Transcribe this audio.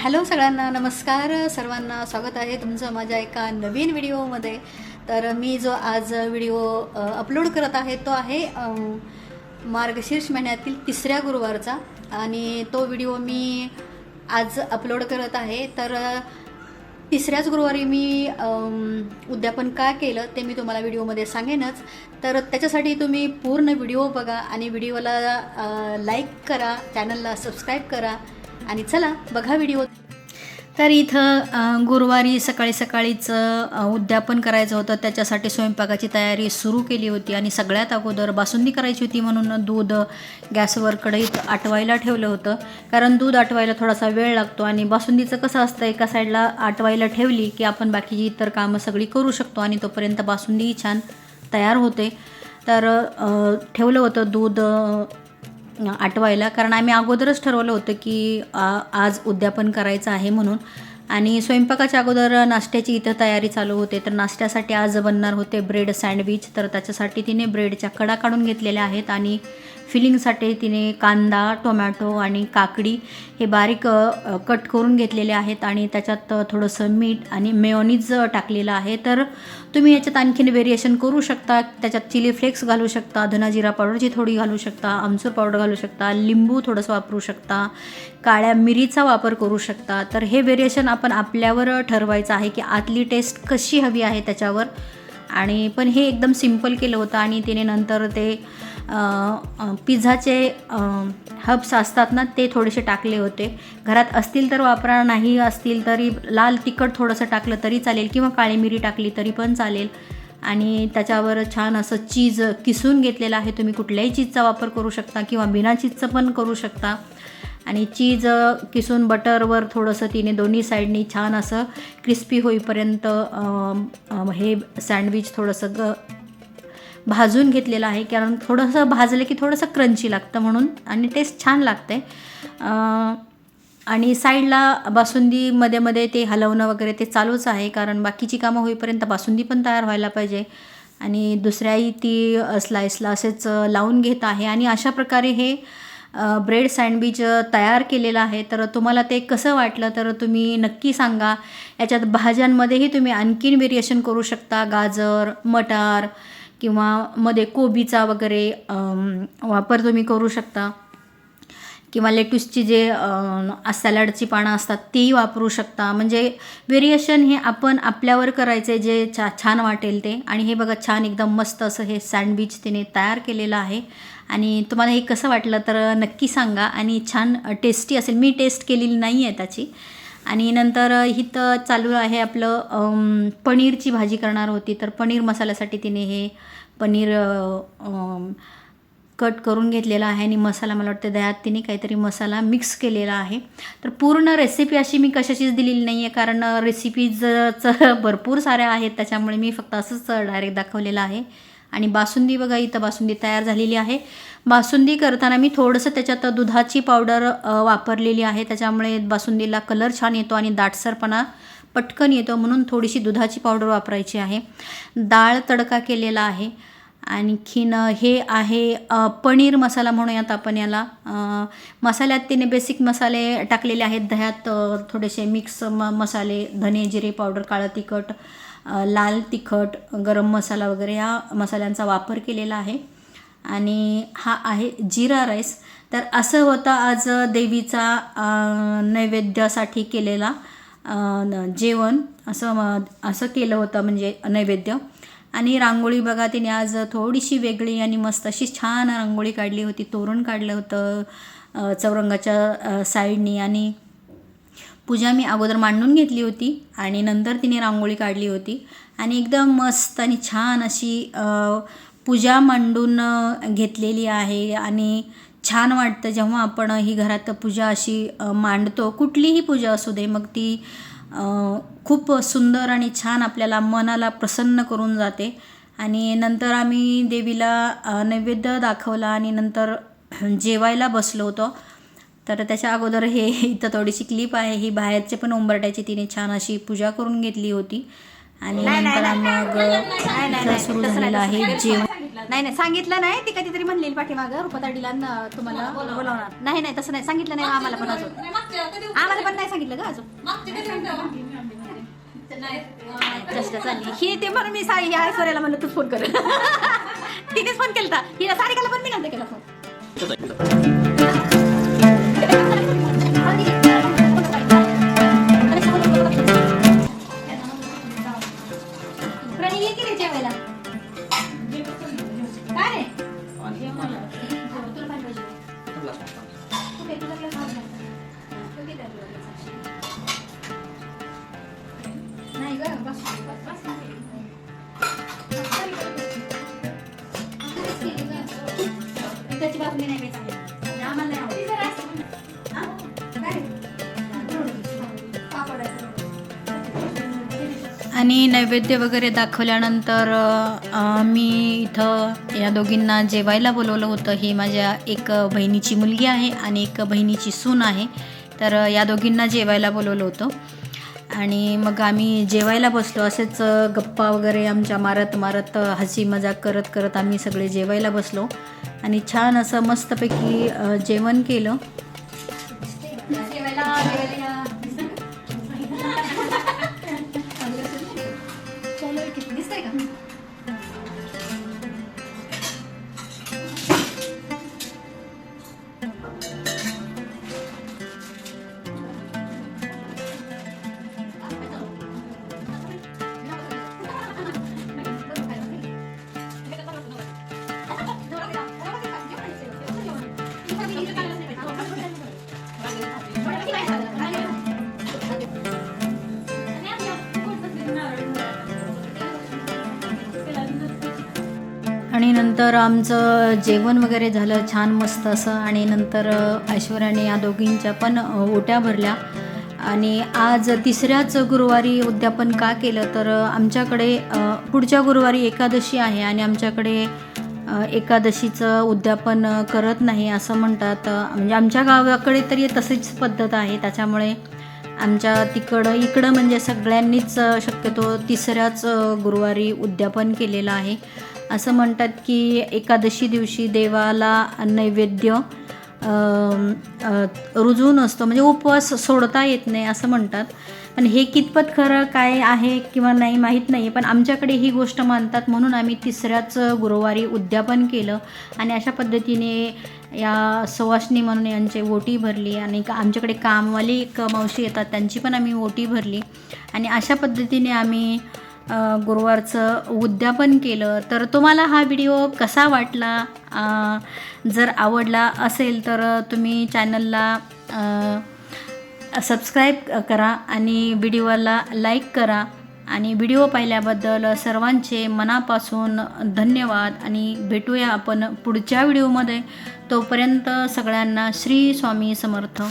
Hello सगळ्यांना नमस्कार. सर्वांना स्वागत आहे तुमचं माझ्या एका नवीन व्हिडिओमध्ये. तर मी जो आज व्हिडिओ अपलोड करत आहे तो आहे मार्गशीर्ष महिन्यातील तिसऱ्या गुरुवारचा. आणि तो व्हिडिओ मी आज अपलोड करत आहे. तर तिसऱ्याच गुरुवारी मी उद्यापन का केलं ते मी तुम्हाला व्हिडिओमध्ये सांगेनच. तर त्याच्यासाठी तुम्ही पूर्ण व्हिडिओ बघा आणि व्हिडिओला लाईक करा चॅनलला सबस्क्राईब करा. आणि चला बघा व्हिडिओ तर इथं गुरुवारी सकाळी सकाळीच उद्यापन करायचं होतं. त्याच्यासाठी स्वयंपाकाची तयारी सुरू केली होती आणि सगळ्यात अगोदर बासुंदी करायची होती म्हणून दूध गॅसवर कढईत आटवायला ठेवलं होतं. कारण दूध आटवायला थोडासा वेळ लागतो आणि बासुंदीचं कसं असतं एका साईडला आटवायला ठेवली की आपण बाकीची इतर कामं सगळी करू शकतो आणि तोपर्यंत बासुंदीही छान तयार होते. तर ठेवलं होतं दूध आठवायला. कारण आम्ही अगोदरच ठरवलं होतं की आ, आज उद्यापन करायचं आहे म्हणून. आणि स्वयंपाकाच्या अगोदर नाश्त्याची इथं तयारी चालू होते. तर नाश्त्यासाठी आज बनणार होते ब्रेड सँडविच. तर त्याच्यासाठी तिने ब्रेडच्या कडा काढून घेतलेल्या आहेत. आणि फिलिंगसाठी तिने कांदा टोमॅटो आणि काकडी हे बारीक कट करून घेतलेले आहेत आणि त्याच्यात थोडंसं मीठ आणि मेयोनीज टाकलेलं आहे. तर तुम्ही याच्यात आणखीन व्हेरिएशन करू शकता. त्याच्यात चिली फ्लेक्स घालू शकता धना जिरा पावडरची थोडी घालू शकता आमचूर पावडर घालू शकता लिंबू थोडंसं वापरू शकता काळ्या मिरीचा वापर करू शकता. तर हे व्हेरिएशन आपण आपल्यावर ठरवायचं आहे की आतली टेस्ट कशी हवी आहे त्याच्यावर. आणि पण हे एकदम सिंपल केलं होतं आणि तिने नंतर ते पिझ्झाचे हब्स असतात ना ते थोडेसे टाकले होते. घरात असतील तर वापरा नाही असतील तरी लाल तिखट थोडंसं टाकलं तरी चालेल किंवा काळी मिरी टाकली तरी पण चालेल. आणि त्याच्यावर छान असं चीज किसून घेतलेलं आहे. तुम्ही कुठल्याही चीजचा वापर करू शकता किंवा बिना चीजचं पण करू शकता. आणि चीज किसून बटरवर थोडंसं तिने दोन्ही साईडनी छान असं क्रिस्पी होईपर्यंत हे सँडविच थोडंसं ग भाजून घेतलेलं आहे. कारण थोडंसं भाजलं की थोडंसं क्रंची लागतं म्हणून आणि टेस्ट छान लागते. आणि साईडला बासुंदी मध्ये मध्ये ते हलवणं वगैरे ते चालूच आहे. कारण बाकीची कामं होईपर्यंत बासुंदी पण तयार व्हायला पाहिजे. आणि दुसऱ्याही ती अ, स्लाइसला असेच लावून घेत आहे. आणि अशा प्रकारे हे ब्रेड सँडविच तयार केलेलं आहे. तर तुम्हाला ते कसं वाटलं? तर तुम्ही नक्की सांगा. याच्यात भाज्यांमध्येही तुम्ही आणखीन व्हेरिएशन करू शकता. गाजर मटार किंवा मध्ये कोबीचा वगैरे वापर तुम्ही करू शकता. किंवा लेट्यूसची जे सॅलडची पानं असतात तेही वापरू शकता. म्हणजे व्हेरिएशन हे आपण आपल्यावर करायचे जे छा छान वाटेल ते. आणि हे बघा छान एकदम मस्त असं हे सँडविच तिने तयार केलेलं आहे. आणि तुम्हाला हे कसं वाटलं तर नक्की सांगा आणि छान टेस्टी असेल. मी टेस्ट केलेली नाही आहे त्याची. आणि नंतर इथं चालू आहे आपलं पनीरची भाजी करणार होती तर पनीर मसाल्यासाठी तिने हे पनीर कट करून घेतलेला आहे आणि मसाला मला वाटतं दह्यात तिने काहीतरी मसाला मिक्स केलेला आहे. तर पूर्ण रेसिपी अशी मी कशाचीच दिलेली नाही आहे कारण रेसिपीजचं भरपूर साऱ्या आहेत त्याच्यामुळे मी फक्त असंच डायरेक्ट दाखवलेलं आहे. आणि बासुंदी बघा इथं बासुंदी तयार झालेली आहे. बासुंदी करताना मी थोडंसं त्याच्यात दुधाची पावडर वापरलेली आहे. त्याच्यामुळे बासुंदीला कलर छान येतो आणि दाटसरपणा पटकन येतो म्हणून थोडीशी दुधाची पावडर वापरायची आहे. डाळ तडका केलेला आहे. आणखीन हे आहे पनीर मसाला म्हणूयात आपण याला. मसाल्यात तिने बेसिक मसाले टाकलेले आहेत. दह्यात थोडेसे मिक्स म मसाले धने जिरे पावडर काळं तिखट लाल तिखट गरम मसाला वगैरे या मसाल्यांचा वापर केलेला आहे. आणि हा आहे जिरा राईस. तर असं होतं आज देवीचा नैवेद्यासाठी केलेला जेवण. असं असं केलं होतं म्हणजे नैवेद्य. आणि रांगोळी बघा तिने आज थोडीशी वेगळी आणि मस्त अशी छान रांगोळी काढली होती तोरण काढलं होतं चौरंगाच्या साईडनी आणि पूजा मी अगोदर मांडून घेतली होती आणि नंतर तिने रांगोळी काढली होती. आणि एकदम मस्त आणि छान अशी पूजा मांडून घेतलेली आहे आणि छान वाटतं जेव्हा आपण ही घरात पूजा अशी मांडतो. कुठलीही पूजा असू दे मग ती खूप सुंदर आणि छान आपल्याला मनाला प्रसन्न करून जाते. आणि नंतर आम्ही देवीला नैवेद्य दाखवला आणि नंतर जेवायला बसलो होतो. तर त्याच्या अगोदर हे इथं थोडीशी क्लिप आहे. ही बाहेरचे पण उंबरट्याची तिने छान अशी पूजा करून घेतली होती. आणि नंतर मग सुरू झालेलं आहे जेवण. नाही नाही सांगितलं नाही. ती कधीतरी म्हणलेली पाठीमागं रुपाताडीला तुम्हाला बोलवणार. नाही नाही तसं नाही. सांगितलं नाही आम्हाला पण अजून. आम्हाला पण नाही सांगितलं का अजून. चालली. ही ते म्हणून मी साई ह्या ऐश्वर्याला म्हणलं तू फोन कर. तिनेच फोन केला हिला सारिकाला पण मी नव्हतं केला फोन. प्रणय ये की रे त्याची बातमी नाही मी सांगितली. आम्हाला नाही आवडत. हा? काय? पापड आहे. आणि नैवेद्य वगैरे दाखवल्यानंतर मी इथं या दोघींना जेवायला बोलवलं होतं ही माझ्या एक बहिणीची मुलगी आहे आणि एक बहिणीची सून आहे तर या दोघींना जेवायला बोलवलं होतं आणि मग आम्ही जेवायला बसलो असेच गप्पा वगैरे आमच्या मारत मारत हसी मजाक करत करत आम्ही सगळे जेवायला बसलो आणि छान असं मस्तपैकी जेवण केलं. आणि नंतर आमचं जेवण वगैरे झालं छान मस्त असं. आणि नंतर ऐश्वर्याने या दोघींच्या पण ओट्या भरल्या. आणि आज तिसऱ्याच गुरुवारी उद्यापन का केलं तर आमच्याकडे पुढच्या गुरुवारी एकादशी आहे आणि आमच्याकडे एकादशीचं उद्यापन करत नाही असं म्हणतात. म्हणजे आमच्या गावाकडे तरी तशीच पद्धत आहे. त्याच्यामुळे आमच्या तिकडं इकडं म्हणजे सगळ्यांनीच शक्यतो तिसऱ्याच गुरुवारी उद्यापन केलेलं आहे. असं म्हणतात की एकादशी दिवशी देवाला नैवेद्य रुजून असतो. म्हणजे उपवास सोडता येत नाही असं म्हणतात. पण हे कितपत खरं काय आहे किंवा नाही माहीत नाही पण आमच्याकडे ही गोष्ट मानतात. म्हणून आम्ही तिसऱ्याच गुरुवारी उद्यापन केलं. आणि अशा पद्धतीने या सुवासिनी म्हणून यांचे ओटी भरली. आणि का आमच्याकडे कामवाली एक मावशी येतात. त्यांची पण आम्ही ओटी भरली. आणि अशा पद्धतीने आम्ही गुरुवारचं उद्यापन केलं. तर तुम्हाला हा व्हिडिओ कसा वाटला? जर आवडला असेल तर तुम्ही चॅनलला सबस्क्राईब करा आणि व्हिडिओला लाईक करा. आणि व्हिडिओ पाहिल्याबद्दल सर्वांचे मनापासून धन्यवाद आणि भेटूया आपण पुढच्या व्हिडिओमध्ये तोपर्यंत सगळ्यांना श्री स्वामी समर्थ.